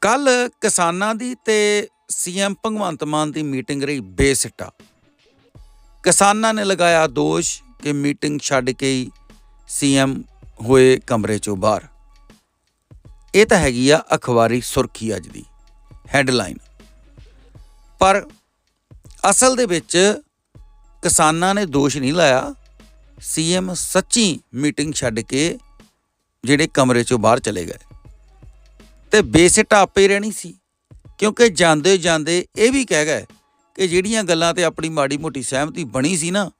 ਕੱਲ ਕਿਸਾਨਾਂ ਦੀ ਤੇ ਸੀਐਮ ਭਗਵੰਤ ਮਾਨ ਦੀ ਮੀਟਿੰਗ ਰਹੀ ਬੇਸਿੱਟਾ। ਕਿਸਾਨਾਂ ਨੇ ਲਗਾਇਆ ਦੋਸ਼ ਕਿ ਮੀਟਿੰਗ ਛੱਡ ਕੇ ਹੀ ਸੀਐਮ ਹੋਏ ਕਮਰੇ ਚੋਂ ਬਾਹਰ। ਇਹ ਤਾਂ ਹੈਗੀ ਆ ਅਖਬਾਰੀ ਸੁਰਖੀ ਅੱਜ ਦੀ, ਹੈਡਲਾਈਨ। ਪਰ ਅਸਲ ਦੇ ਵਿੱਚ ਕਿਸਾਨਾਂ ਨੇ ਦੋਸ਼ ਨਹੀਂ ਲਾਇਆ, ਸੀਐਮ ਸੱਚੀ ਮੀਟਿੰਗ ਛੱਡ ਕੇ ਜਿਹੜੇ ਕਮਰੇ ਚੋਂ ਬਾਹਰ ਚਲੇ ਗਏ। ਤੇ ਬੇਸਿੱਟ ਆਪੇ ਹੀ ਰਹਿਣੀ ਸੀ। ਕਿਉਂਕਿ ਜਾਂਦੇ ਜਾਂਦੇ ਇਹ ਵੀ ਕਹਿ ਗਏ ਕਿ ਜਿਹੜੀਆਂ ਗੱਲਾਂ ਤੇ ਆਪਣੀ ਮਾੜੀ ਮੋਟੀ ਸਹਿਮਤੀ ਬਣੀ ਸੀ ਨਾ,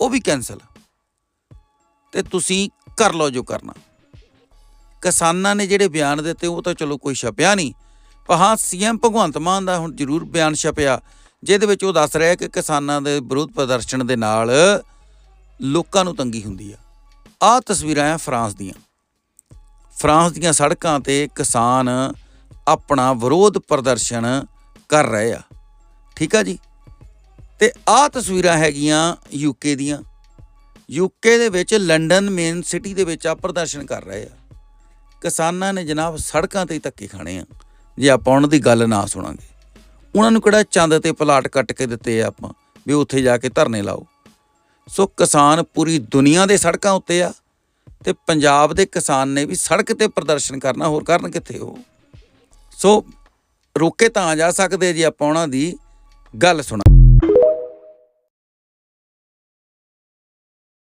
ਉਹ ਵੀ ਕੈਨਸਲ ਤੇ ਤੁਸੀਂ ਕਰ ਲਓ ਜੋ ਕਰਨਾ। ਕਿਸਾਨਾਂ ਨੇ ਜਿਹੜੇ ਬਿਆਨ ਦਿੱਤੇ, ਉਹ ਤਾਂ ਚਲੋ ਕੋਈ ਛਪਿਆ ਨਹੀਂ, ਪਰ ਹਾਂ, ਸੀਐਮ ਭਗਵੰਤ ਮਾਨ ਦਾ ਹੁਣ ਜ਼ਰੂਰ ਬਿਆਨ ਛਪਿਆ, ਜਿਹਦੇ ਵਿੱਚ ਉਹ ਦੱਸ ਰਿਹਾ ਕਿ ਕਿਸਾਨਾਂ ਦੇ ਵਿਰੋਧ ਪ੍ਰਦਰਸ਼ਨ ਦੇ ਨਾਲ ਲੋਕਾਂ ਨੂੰ ਤੰਗੀ ਹੁੰਦੀ ਆ। ਆਹ ਤਸਵੀਰਾਂ ਆ ਫਰਾਂਸ ਦੀਆਂ। ਫਰਾਂਸ ਦੀਆਂ ਸੜਕਾਂ ਤੇ ਕਿਸਾਨ ਆਪਣਾ ਵਿਰੋਧ ਪ੍ਰਦਰਸ਼ਨ ਕਰ ਰਹੇ ਆ। ਠੀਕ ਆ ਜੀ? ਤੇ ਆਹ ਤਸਵੀਰਾਂ ਹੈਗੀਆਂ ਯੂਕੇ ਦੀਆਂ। ਯੂਕੇ ਦੇ ਵਿੱਚ ਲੰਡਨ ਮੇਨ ਸਿਟੀ ਦੇ ਵਿੱਚ ਆ ਪ੍ਰਦਰਸ਼ਨ ਕਰ ਰਹੇ ਆ। ਕਿਸਾਨਾਂ ਨੇ ਜਨਾਬ ਸੜਕਾਂ ਤੇ ਹੀ ਧੱਕੇ ਖਾਣੇ ਆ। ਜੇ ਆਪਾਂ ਉਹਨਾਂ ਦੀ ਗੱਲ ਨਾ ਸੁਣਾਂਗੇ। ਉਹਨਾਂ ਨੂੰ ਕਿਹੜਾ ਚੰਦ ਤੇ ਪਲਾਟ ਕੱਟ ਕੇ ਦਿੱਤੇ ਆ ਆਪਾਂ, ਵੀ ਉੱਥੇ ਜਾ ਕੇ ਧਰਨੇ ਲਾਓ। ਸੋ ਕਿਸਾਨ ਪੂਰੀ ਦੁਨੀਆ ਦੇ ਸੜਕਾਂ ਉੱਤੇ ਆ। ਤੇ ਪੰਜਾਬ ਦੇ ਕਿਸਾਨ ਨੇ ਵੀ ਸੜਕ ਤੇ ਪ੍ਰਦਰਸ਼ਨ ਕਰਨਾ, ਹੋਰ ਕਰਨ ਕਿੱਥੇ ਉਹ ਸੋ ਰੋਕੇ ਤਾਂ ਜਾ ਸਕਦੇ ਜੀ ਆਪਾਂ ਉਹਨਾਂ ਦੀ ਗੱਲ ਸੁਣਾ।